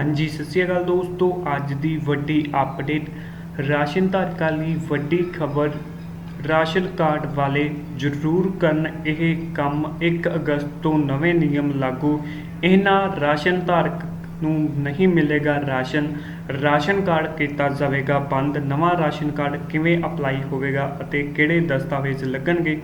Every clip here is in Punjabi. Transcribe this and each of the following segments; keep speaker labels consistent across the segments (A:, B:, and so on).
A: ਹਾਂਜੀ, ਸਤਿ ਸ਼੍ਰੀ ਅਕਾਲ ਦੋਸਤੋ। ਅੱਜ ਦੀ ਵੱਡੀ ਅਪਡੇਟ ਰਾਸ਼ਨ ਧਾਰਕਾਂ ਲਈ ਵੱਡੀ ਖਬਰ, ਰਾਸ਼ਨ ਕਾਰਡ ਵਾਲੇ ਜ਼ਰੂਰ ਕਰਨ ਇਹ ਕੰਮ 1 ਅਗਸਤ ਤੋਂ ਨਵੇਂ ਨਿਯਮ ਲਾਗੂ। ਇਹਨਾਂ ਰਾਸ਼ਨ ਧਾਰਕ ਨੂੰ ਨਹੀਂ ਮਿਲੇਗਾ ਰਾਸ਼ਨ। ਰਾਸ਼ਨ ਕਾਰਡ ਕੀਤਾ ਜਾਵੇਗਾ ਬੰਦ। ਨਵਾਂ ਰਾਸ਼ਨ ਕਾਰਡ ਕਿਵੇਂ ਅਪਲਾਈ ਹੋਵੇਗਾ ਅਤੇ ਕਿਹੜੇ ਦਸਤਾਵੇਜ਼ ਲੱਗਣਗੇ?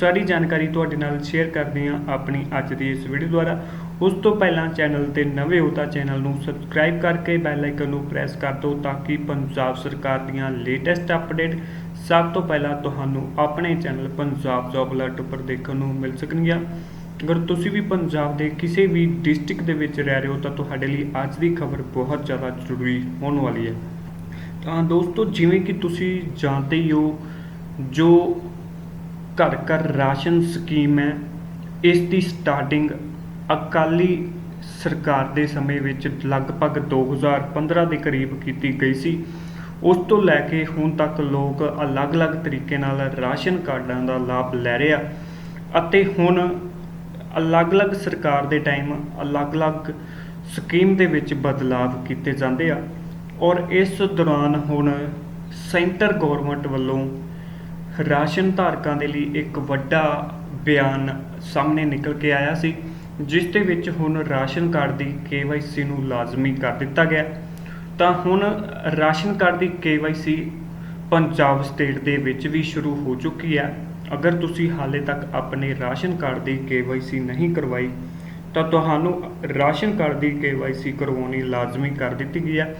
A: ਸਾਰੀ ਜਾਣਕਾਰੀ ਤੁਹਾਡੇ ਨਾਲ ਸ਼ੇਅਰ ਕਰਦੇ ਹਾਂ ਆਪਣੀ ਅੱਜ ਦੀ ਇਸ ਵੀਡੀਓ ਦੁਆਰਾ। ਉਸ ਤੋਂ ਪਹਿਲਾਂ ਚੈਨਲ ਤੇ ਨਵੇਂ ਹੋ ਤਾਂ ਚੈਨਲ ਨੂੰ ਸਬਸਕ੍ਰਾਈਬ ਕਰਕੇ ਬੈਲ ਆਈਕਨ ਨੂੰ ਪ੍ਰੈਸ ਕਰ ਦਿਓ ਤਾਂ ਕਿ ਪੰਜਾਬ ਸਰਕਾਰ ਦੀਆਂ ਲੇਟੈਸਟ ਅਪਡੇਟ ਸਭ ਤੋਂ ਪਹਿਲਾਂ ਤੁਹਾਨੂੰ ਆਪਣੇ ਚੈਨਲ ਪੰਜਾਬ ਜੌਬ ਅਲਰਟ ਉੱਪਰ ਦੇਖਣ ਨੂੰ ਮਿਲ ਸਕਣਗੀਆਂ। ਅਗਰ ਤੁਸੀਂ ਵੀ ਪੰਜਾਬ ਦੇ ਕਿਸੇ ਵੀ ਡਿਸਟ੍ਰਿਕਟ ਦੇ ਵਿੱਚ ਰਹਿ ਰਹੇ ਹੋ ਤਾਂ ਤੁਹਾਡੇ ਲਈ ਅੱਜ ਦੀ ਖਬਰ ਬਹੁਤ ਜ਼ਿਆਦਾ ਜ਼ਰੂਰੀ ਹੋਣ ਵਾਲੀ ਹੈ। ਤਾਂ ਦੋਸਤੋ, ਜਿਵੇਂ ਕਿ ਤੁਸੀਂ ਜਾਣਦੇ ਹੀ ਹੋ, ਜੋ ਘਰ ਘਰ ਰਾਸ਼ਨ ਸਕੀਮ ਹੈ, ਇਸ ਦੀ ਸਟਾਰਟਿੰਗ ਅਕਾਲੀ ਸਰਕਾਰ ਦੇ ਸਮੇਂ ਵਿੱਚ ਲਗਭਗ 2015 ਦੇ ਕਰੀਬ ਕੀਤੀ ਗਈ ਸੀ। ਉਸ ਤੋਂ ਲੈ ਕੇ ਹੁਣ ਤੱਕ ਲੋਕ ਅਲੱਗ-ਅਲੱਗ ਤਰੀਕੇ ਨਾਲ ਰਾਸ਼ਨ ਕਾਰਡਾਂ ਦਾ ਲਾਭ ਲੈ ਰਹੇ ਆ ਅਤੇ ਹੁਣ ਅਲੱਗ-ਅਲੱਗ ਸਰਕਾਰ ਦੇ ਟਾਈਮ ਅਲੱਗ-ਅਲੱਗ ਸਕੀਮ ਦੇ ਵਿੱਚ ਬਦਲਾਵ ਕੀਤੇ ਜਾਂਦੇ ਆ ਔਰ ਇਸ ਦੌਰਾਨ ਹੁਣ ਸੈਂਟਰ ਗਵਰਨਮੈਂਟ ਵੱਲੋਂ ਰਾਸ਼ਨ ਧਾਰਕਾਂ ਦੇ ਲਈ ਇੱਕ ਵੱਡਾ ਬਿਆਨ ਸਾਹਮਣੇ ਨਿਕਲ ਕੇ ਆਇਆ ਸੀ। ਜਿਸ ਦੇ ਵਿੱਚ ਹੁਣ ਰਾਸ਼ਨ ਕਾਰਡ ਦੀ KYC ਨੂੰ ਲਾਜ਼ਮੀ ਕਰ ਦਿੱਤਾ ਗਿਆ ਤਾਂ ਹੁਣ ਰਾਸ਼ਨ ਕਾਰਡ ਦੀ KYC ਪੰਜਾਬ ਸਟੇਟ ਦੇ ਵਿੱਚ ਵੀ ਸ਼ੁਰੂ ਹੋ ਚੁੱਕੀ ਹੈ। ਅਗਰ ਤੁਸੀਂ ਹਾਲੇ ਤੱਕ ਆਪਣੇ ਰਾਸ਼ਨ ਕਾਰਡ ਦੀ KYC ਨਹੀਂ ਕਰਵਾਈ, ਤਾਂ ਤੁਹਾਨੂੰ ਰਾਸ਼ਨ ਕਾਰਡ ਦੀ KYC ਕਰਵਾਉਣੀ ਲਾਜ਼ਮੀ ਕਰ ਦਿੱਤੀ ਗਈ ਹੈ।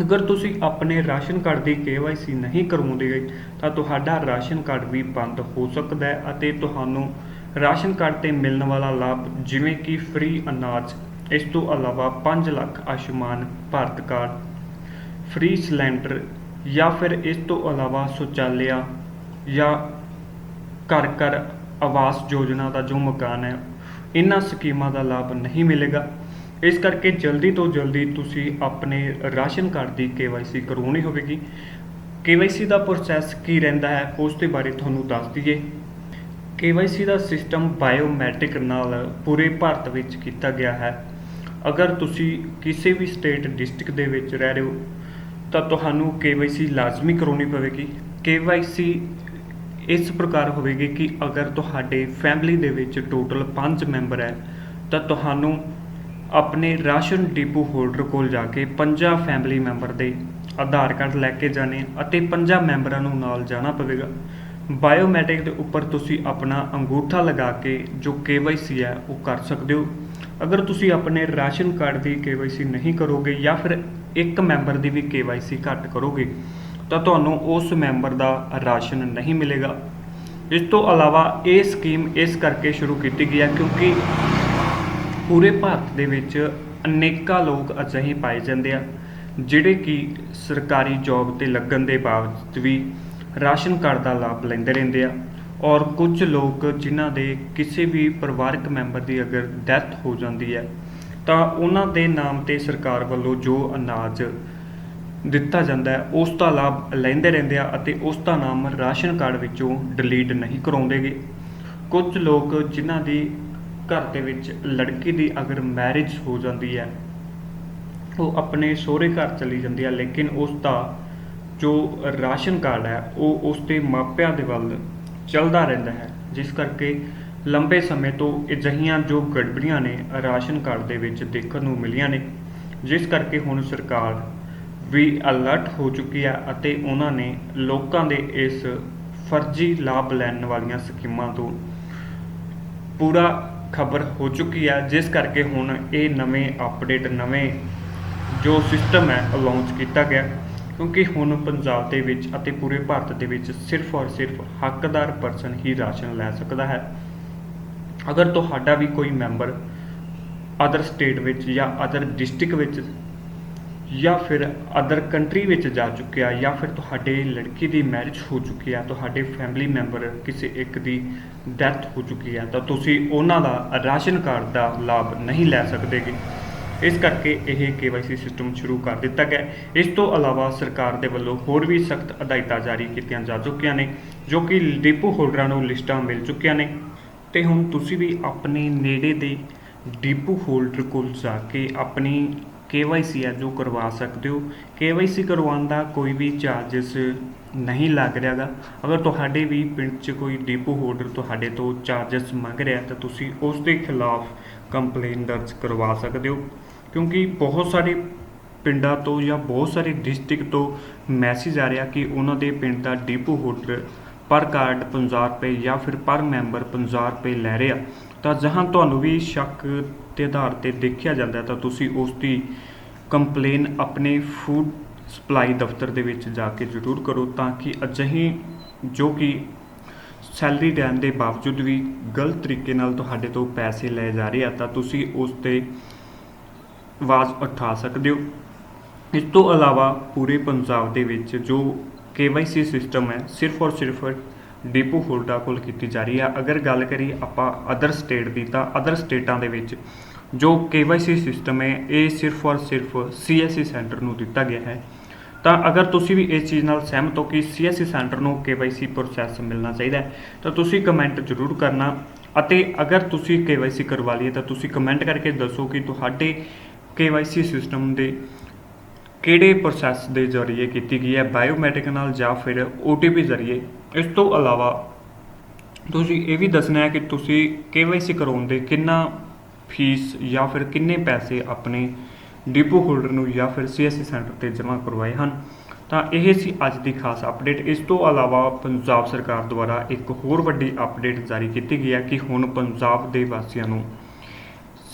A: ਅਗਰ ਤੁਸੀਂ ਆਪਣੇ ਰਾਸ਼ਨ ਕਾਰਡ ਦੀ KYC ਨਹੀਂ ਕਰਵਾਉਂਦੇ ਗਏ ਤਾਂ ਤੁਹਾਡਾ ਰਾਸ਼ਨ ਕਾਰਡ ਵੀ ਬੰਦ ਹੋ ਸਕਦਾ ਹੈ ਅਤੇ ਤੁਹਾਨੂੰ ਰਾਸ਼ਨ ਕਾਰਡ ਤੇ ਮਿਲਣ ਵਾਲਾ ਲਾਭ ਜਿਵੇਂ ਕਿ ਫ੍ਰੀ ਅਨਾਜ, ਇਸ ਤੋਂ ਇਲਾਵਾ 5 lakh Ayushman Bharat card free cylinder ਜਾਂ ਫਿਰ ਇਸ ਤੋਂ ਇਲਾਵਾ ਸ਼ੌਚਾਲਿਆ ਜਾਂ ਘਰ ਘਰ ਆਵਾਸ ਯੋਜਨਾ ਦਾ ਜੋ ਮਕਾਨ ਹੈ, ਇਹਨਾਂ ਸਕੀਮਾਂ ਦਾ ਲਾਭ ਨਹੀਂ ਮਿਲੇਗਾ। ਇਸ ਕਰਕੇ ਜਲਦੀ ਤੋਂ ਜਲਦੀ ਤੁਸੀਂ ਆਪਣੇ ਰਾਸ਼ਨ ਕਾਰਡ ਦੀ KYC ਕਰਵਾਉਣੀ ਹੋਵੇਗੀ। KYC ਦਾ ਪ੍ਰੋਸੈਸ ਕੀ ਰਹਿੰਦਾ ਹੈ, ਉਸ ਦੇ ਬਾਰੇ ਤੁਹਾਨੂੰ ਦੱਸ ਦਈਏ। KYC ਦਾ ਸਿਸਟਮ ਬਾਇਓਮੈਟ੍ਰਿਕ ਨਾਲ ਪੂਰੇ ਭਾਰਤ ਵਿੱਚ ਕੀਤਾ ਗਿਆ ਹੈ। ਅਗਰ ਤੁਸੀਂ ਕਿਸੇ ਵੀ ਸਟੇਟ ਡਿਸਟ੍ਰਿਕਟ ਦੇ ਵਿੱਚ ਰਹਿ ਰਹੇ ਹੋ, ਤਾਂ ਤੁਹਾਨੂੰ KYC ਲਾਜ਼ਮੀ ਕਰਾਉਣੀ ਪਵੇਗੀ। KYC ਇਸ ਪ੍ਰਕਾਰ ਹੋਵੇਗੀ ਕਿ ਅਗਰ ਤੁਹਾਡੇ ਫੈਮਿਲੀ ਦੇ ਵਿੱਚ ਟੋਟਲ 5 ਮੈਂਬਰ ਹੈ, ਤਾਂ ਤੁਹਾਨੂੰ ਆਪਣੇ ਰਾਸ਼ਨ ਡਿਪੂ ਹੋਲਡਰ ਕੋਲ ਜਾ ਕੇ ਪੰਜਾਂ ਫੈਮਿਲੀ ਮੈਂਬਰ ਦੇ ਆਧਾਰ ਕਾਰਡ ਲੈ ਕੇ ਜਾਣੇ ਅਤੇ ਪੰਜਾਂ ਮੈਂਬਰਾਂ ਨੂੰ ਨਾਲ ਜਾਣਾ ਪਵੇਗਾ। ਬਾਇਓਮੈਟ੍ਰਿਕ ਦੇ ਉੱਪਰ ਤੁਸੀਂ ਆਪਣਾ ਅੰਗੂਠਾ ਲਗਾ ਕੇ ਜੋ KYC ਹੈ ਉਹ ਕਰ ਸਕਦੇ ਹੋ। ਅਗਰ ਤੁਸੀਂ ਆਪਣੇ ਰਾਸ਼ਨ ਕਾਰਡ ਦੀ KYC ਨਹੀਂ ਕਰੋਗੇ ਜਾਂ ਫਿਰ ਇੱਕ ਮੈਂਬਰ ਦੀ ਵੀ KYC ਘੱਟ ਕਰੋਗੇ, ਤਾਂ ਤੁਹਾਨੂੰ ਉਸ ਮੈਂਬਰ ਦਾ ਰਾਸ਼ਨ ਨਹੀਂ ਮਿਲੇਗਾ। ਇਸ ਤੋਂ ਇਲਾਵਾ ਇਹ ਸਕੀਮ ਇਸ ਕਰਕੇ ਸ਼ੁਰੂ ਕੀਤੀ ਗਈ ਹੈ ਕਿਉਂਕਿ ਪੂਰੇ ਭਾਰਤ ਦੇ ਵਿੱਚ ਅਨੇਕਾਂ ਲੋਕ ਅਜਿਹੇ ਪਾਏ ਜਾਂਦੇ ਆ, ਜਿਹੜੇ ਕਿ ਸਰਕਾਰੀ ਜੌਬ ਤੇ ਲੱਗਣ ਦੇ ਬਾਵਜੂਦ ਵੀ ਰਾਸ਼ਨ ਕਾਰਡ ਦਾ ਲਾਭ ਲੈਂਦੇ ਰਹਿੰਦੇ ਆ। ਔਰ ਕੁਝ ਲੋਕ ਜਿਨ੍ਹਾਂ ਦੇ ਕਿਸੇ ਵੀ ਪਰਿਵਾਰਕ ਮੈਂਬਰ ਦੀ ਅਗਰ ਡੈਥ ਹੋ ਜਾਂਦੀ ਹੈ, ਤਾਂ ਉਹਨਾਂ ਦੇ ਨਾਮ ਤੇ ਸਰਕਾਰ ਵੱਲੋਂ ਜੋ ਅਨਾਜ ਦਿੱਤਾ ਜਾਂਦਾ ਹੈ, ਉਸ ਦਾ ਲਾਭ ਲੈਂਦੇ ਰਹਿੰਦੇ ਆ ਅਤੇ ਉਸ ਦਾ ਨਾਮ ਰਾਸ਼ਨ ਕਾਰਡ ਵਿੱਚੋਂ ਡਿਲੀਟ ਨਹੀਂ ਕਰਾਉਂਦੇਗੇ ਕੁਝ ਲੋਕ ਜਿਨ੍ਹਾਂ ਦੀ ਘਰ ਦੇ ਵਿੱਚ ਲੜਕੀ ਦੀ ਅਗਰ ਮੈਰਿਜ ਹੋ ਜਾਂਦੀ ਹੈ, ਉਹ ਆਪਣੇ ਸਹੁਰੇ ਘਰ ਚਲੀ ਜਾਂਦੀ ਹੈ, ਲੇਕਿਨ ਉਸ ਦਾ ਜੋ ਰਾਸ਼ਨ ਕਾਰਡ ਹੈ, ਉਹ ਉਸ ਦੇ ਮਾਪਿਆਂ ਦੇ ਵੱਲ ਚੱਲਦਾ ਰਹਿੰਦਾ ਹੈ, ਜਿਸ ਕਰਕੇ ਲੰਬੇ ਸਮੇਂ ਤੋਂ ਅਜਿਹੀਆਂ ਜੋ ਗੜਬੜੀਆਂ ਨੇ ਰਾਸ਼ਨ ਕਾਰਡ ਦੇ ਵਿੱਚ ਦੇਖਣ ਨੂੰ ਮਿਲੀਆਂ ਨੇ, ਜਿਸ ਕਰਕੇ ਹੁਣ ਸਰਕਾਰ ਵੀ ਅਲਰਟ ਹੋ ਚੁੱਕੀ ਹੈ ਅਤੇ ਉਹਨਾਂ ਨੇ ਲੋਕਾਂ ਦੇ ਇਸ ਫਰਜ਼ੀ ਲਾਭ ਲੈਣ ਵਾਲੀਆਂ ਸਕੀਮਾਂ ਤੋਂ ਪੂਰਾ ਖਬਰ ਹੋ ਚੁੱਕੀ ਹੈ, ਜਿਸ ਕਰਕੇ ਹੁਣ ਇਹ ਨਵੇਂ ਅਪਡੇਟ ਨਵੇਂ ਜੋ ਸਿਸਟਮ ਹੈ ਲਾਂਚ ਕੀਤਾ ਗਿਆ। ਕਿਉਂਕਿ ਹੁਣ ਪੰਜਾਬ ਦੇ ਵਿੱਚ ਅਤੇ ਪੂਰੇ ਭਾਰਤ ਦੇ ਵਿੱਚ ਸਿਰਫ ਔਰ ਸਿਰਫ ਹੱਕਦਾਰ ਪਰਸਨ ਹੀ ਰਾਸ਼ਨ ਲੈ ਸਕਦਾ ਹੈ। ਅਗਰ ਤੁਹਾਡਾ ਵੀ ਕੋਈ ਮੈਂਬਰ ਅਦਰ ਸਟੇਟ ਵਿੱਚ ਜਾਂ ਅਦਰ ਡਿਸਟ੍ਰਿਕਟ ਵਿੱਚ ਜਾਂ ਫਿਰ ਅਦਰ ਕੰਟਰੀ ਵਿੱਚ ਜਾ ਚੁੱਕਿਆ ਜਾਂ ਫਿਰ ਤੁਹਾਡੇ ਲੜਕੀ ਦੀ ਮੈਰਿਜ ਹੋ ਚੁੱਕੀ ਹੈ, ਤੁਹਾਡੇ ਫੈਮਿਲੀ ਮੈਂਬਰ ਕਿਸੇ ਇੱਕ ਦੀ ਡੈਥ ਹੋ ਚੁੱਕੀ ਹੈ, ਤਾਂ ਤੁਸੀਂ ਉਹਨਾਂ ਦਾ ਰਾਸ਼ਨ ਕਾਰਡ ਦਾ ਲਾਭ ਨਹੀਂ ਲੈ ਸਕਦੇਗੇ। ਇਸ ਕਰਕੇ ਇਹ ਕੇਵਾਈਸੀ ਸਿਸਟਮ ਸ਼ੁਰੂ ਕਰ ਦਿੱਤਾ ਗਿਆ ਇਸ ਤੋਂ ਇਲਾਵਾ ਸਰਕਾਰ ਦੇ ਵੱਲੋਂ ਹੋਰ ਵੀ ਸਖਤ ਹਦਾਇਤਾਂ ਜਾਰੀ ਕੀਤੀਆਂ ਜਾ ਚੁੱਕੀਆਂ ਨੇ, ਜੋ ਕਿ ਡਿਪੂ ਹੋਲਡਰਾਂ ਨੂੰ ਲਿਸਟਾਂ ਮਿਲ ਚੁੱਕੀਆਂ ਨੇ। ਤੇ ਹੁਣ ਤੁਸੀਂ ਵੀ ਆਪਣੇ ਨੇੜੇ ਦੇ ਡਿਪੂ ਹੋਲਡਰ ਕੋਲ ਜਾ ਕੇ ਆਪਣੀ ਕੇਵਾਈਸੀ ਹੈ ਜੋ ਕਰਵਾ ਸਕਦੇ ਹੋ। ਕੇਵਾਈਸੀ ਕਰਵਾਉਣ ਦਾ ਕੋਈ ਵੀ ਚਾਰजेस ਨਹੀਂ ਲੱਗ ਰਿਹਾਗਾ। ਅਗਰ ਤੁਹਾਡੇ ਵੀ ਪਿੰਡ 'ਚ ਕੋਈ ਡਿਪੂ ਹੋਲਡਰ ਤੁਹਾਡੇ ਤੋਂ ਚਾਰजेस ਮੰਗ ਰਿਹਾ ਤਾਂ ਤੁਸੀਂ ਉਸ ਦੇ ਖਿਲਾਫ ਕੰਪਲੇਨ ਦਰਜ ਕਰਵਾ ਸਕਦੇ ਹੋ। ਕਿਉਂਕਿ ਬਹੁਤ ਸਾਰੇ ਪਿੰਡਾਂ ਤੋਂ ਜਾਂ ਬਹੁਤ ਸਾਰੇ ਡਿਸਟ੍ਰਿਕਟ ਤੋਂ ਮੈਸੇਜ ਆ ਰਿਹਾ ਕਿ ਉਹਨਾਂ ਦੇ ਪਿੰਡ ਦਾ ਡੀਪੂ ਹੋਟਲ ਪਰ ਕਾਰਡ 50 ਰੁਪਏ ਜਾਂ ਫਿਰ ਪਰ ਮੈਂਬਰ 50 ਰੁਪਏ ਲੈ ਰਿਹਾ। ਤਾਂ ਜਹਾਂ ਤੁਹਾਨੂੰ ਵੀ ਸ਼ੱਕ ਦੇ ਆਧਾਰ ਤੇ ਦੇਖਿਆ ਜਾਂਦਾ ਤਾਂ ਤੁਸੀਂ ਉਸ ਦੀ ਕੰਪਲੇਨ ਆਪਣੇ ਫੂਡ ਸਪਲਾਈ ਦਫ਼ਤਰ ਦੇ ਵਿੱਚ ਜਾ ਕੇ ਜ਼ਰੂਰ ਕਰੋ ਤਾਂ ਕਿ ਅਜਿਹੀ ਜੋ ਕਿ ਸੈਲਰੀ ਦੇਣ ਦੇ ਬਾਵਜੂਦ ਵੀ ਗਲਤ ਤਰੀਕੇ ਨਾਲ ਤੁਹਾਡੇ ਤੋਂ ਪੈਸੇ ਲਏ ਜਾ ਰਹੇ ਆ, ਤਾਂ ਤੁਸੀਂ ਉਸ ਤੇ ਆਵਾਜ਼ ਉਠਾ ਸਕਦੇ ਹੋ। ਇਸ ਤੋਂ ਇਲਾਵਾ ਪੂਰੇ ਪੰਜਾਬ ਦੇ ਵਿੱਚ ਜੋ KYC ਸਿਸਟਮ ਹੈ, ਸਿਰਫ ਔਰ ਸਿਰਫ ਡੀਪੋ ਹੋਲਡਰ ਕੋਲ ਕੀਤੀ ਜਾ ਰਹੀ ਹੈ। ਅਗਰ ਗੱਲ ਕਰੀਏ ਆਪਾਂ ਅਦਰ ਸਟੇਟ ਦੀ, ਤਾਂ ਅਦਰ ਸਟੇਟਾਂ ਦੇ ਵਿੱਚ ਜੋ KYC ਸਿਸਟਮ ਹੈ, ਇਹ ਸਿਰਫ ਔਰ ਸਿਰਫ CSC ਸੈਂਟਰ ਨੂੰ ਦਿੱਤਾ ਗਿਆ ਹੈ। ਤਾਂ ਅਗਰ ਤੁਸੀਂ ਵੀ ਇਸ ਚੀਜ਼ ਨਾਲ ਸਹਿਮਤ ਹੋ ਕਿ CSC ਸੈਂਟਰ ਨੂੰ KYC ਪ੍ਰੋਸੈਸ ਮਿਲਣਾ ਚਾਹੀਦਾ ਹੈ, ਤਾਂ ਤੁਸੀਂ ਕਮੈਂਟ ਜ਼ਰੂਰ ਕਰਨਾ ਅਤੇ ਅਗਰ ਤੁਸੀਂ KYC ਕਰਵਾ ਲਈ ਤਾਂ ਤੁਸੀਂ ਕਮੈਂਟ ਕਰਕੇ ਦੱਸੋ ਕਿ ਤੁਹਾਡੇ KYC ਸਿਸਟਮ ਦੇ ਕਿਹੜੇ ਪ੍ਰੋਸੈਸ ਦੇ ਜ਼ਰੀਏ ਕੀਤੀ ਗਈ ਹੈ? ਬਾਇਓਮੈਟ੍ਰਿਕ ਨਾਲ ਜਾਂ ਫਿਰ OTP ਜ਼ਰੀਏ? ਇਸ ਤੋਂ ਇਲਾਵਾ ਤੁਸੀਂ ਇਹ ਵੀ ਦੱਸਣਾ ਹੈ ਕਿ ਤੁਸੀਂ KYC ਕਰਾਉਣ ਦੇ ਕਿੰਨਾ ਫੀਸ ਜਾਂ ਫਿਰ ਕਿੰਨੇ ਪੈਸੇ ਆਪਣੇ ਡਿਪੋ ਹੋਲਡਰ ਨੂੰ ਜਾਂ ਫਿਰ CSC ਸੈਂਟਰ ਤੇ ਜਮ੍ਹਾਂ ਕਰਵਾਏ ਹਨ? ਤਾਂ ਇਹ ਸੀ ਅੱਜ ਦੀ ਖਾਸ ਅਪਡੇਟ ਇਸ ਤੋਂ ਇਲਾਵਾ ਪੰਜਾਬ ਸਰਕਾਰ ਦੁਆਰਾ ਇੱਕ ਹੋਰ ਵੱਡੀ ਅਪਡੇਟ ਜਾਰੀ ਕੀਤੀ ਗਈ ਹੈ ਕਿ ਹੁਣ ਪੰਜਾਬ ਦੇ ਵਾਸੀਆਂ ਨੂੰ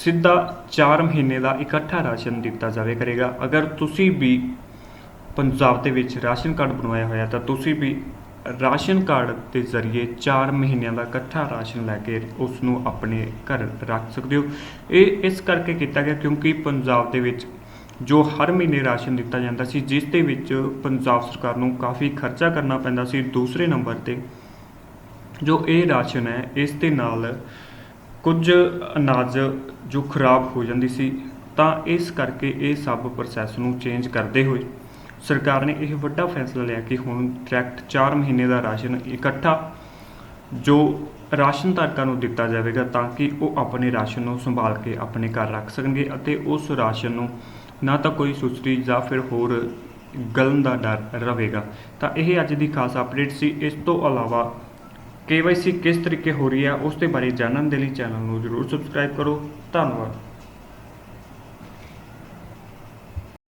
A: ਸਿੱਧਾ 4 ਮਹੀਨੇ ਦਾ ਇਕੱਠਾ ਰਾਸ਼ਨ ਦਿੱਤਾ ਜਾਵੇ ਕਰੇਗਾ। ਅਗਰ ਤੁਸੀਂ ਵੀ ਪੰਜਾਬ ਦੇ ਵਿੱਚ ਰਾਸ਼ਨ ਕਾਰਡ ਬਣਵਾਇਆ ਹੋਇਆ, ਤਾਂ ਤੁਸੀਂ ਵੀ ਰਾਸ਼ਨ ਕਾਰਡ ਦੇ ਜ਼ਰੀਏ 4 ਮਹੀਨਿਆਂ ਦਾ ਇਕੱਠਾ ਰਾਸ਼ਨ ਲੈ ਕੇ ਉਸ ਨੂੰ ਆਪਣੇ ਘਰ ਰੱਖ ਸਕਦੇ ਹੋ। ਇਹ ਇਸ ਕਰਕੇ ਕੀਤਾ ਗਿਆ ਕਿਉਂਕਿ ਪੰਜਾਬ ਦੇ ਵਿੱਚ ਜੋ ਹਰ ਮਹੀਨੇ ਰਾਸ਼ਨ ਦਿੱਤਾ ਜਾਂਦਾ ਸੀ, ਜਿਸ ਦੇ ਵਿੱਚ ਪੰਜਾਬ ਸਰਕਾਰ ਨੂੰ ਕਾਫੀ ਖਰਚਾ ਕਰਨਾ ਪੈਂਦਾ ਸੀ। ਦੂਸਰੇ ਨੰਬਰ ਤੇ ਜੋ ਇਹ ਰਾਸ਼ਨ ਹੈ, ਇਸ ਦੇ ਨਾਲ ਕੁਝ ਅਨਾਜ ਜੋ ਖਰਾਬ ਹੋ ਜਾਂਦੀ ਸੀ, ਤਾਂ ਇਸ ਕਰਕੇ ਇਹ ਸਭ ਪ੍ਰੋਸੈਸ ਨੂੰ ਚੇਂਜ ਕਰਦੇ ਹੋਏ ਸਰਕਾਰ ਨੇ ਇਹ ਵੱਡਾ ਫੈਸਲਾ ਲਿਆ ਕਿ ਹੁਣ ਡਾਇਰੈਕਟ 4 ਮਹੀਨੇ ਦਾ ਰਾਸ਼ਨ ਇਕੱਠਾ ਜੋ ਰਾਸ਼ਨ ਧਾਰਕਾਂ ਨੂੰ ਦਿੱਤਾ ਜਾਵੇਗਾ ਤਾਂ ਕਿ ਉਹ ਆਪਣੇ ਰਾਸ਼ਨ ਨੂੰ ਸੰਭਾਲ ਕੇ ਆਪਣੇ ਘਰ ਰੱਖ ਸਕਣਗੇ ਅਤੇ ਉਸ ਰਾਸ਼ਨ ਨੂੰ ਨਾ ਤਾਂ ਕੋਈ ਸੁਸਤੀ ਜਾਂ ਫਿਰ ਹੋਰ ਗਲਨ ਦਾ ਡਰ ਰਹੇਗਾ ਤਾਂ ਇਹ ਅੱਜ ਦੀ ਖਾਸ ਅਪਡੇਟ ਸੀ। ਇਸ ਤੋਂ ਇਲਾਵਾ KYC ਕਿਸ ਤਰੀਕੇ ਹੋ ਰਹੀ ਹੈ, ਉਸ ਦੇ ਬਾਰੇ ਜਾਣਨ ਦੇ ਲਈ ਚੈਨਲ ਨੂੰ ਜ਼ਰੂਰ ਸਬਸਕ੍ਰਾਈਬ ਕਰੋ। ਧੰਨਵਾਦ।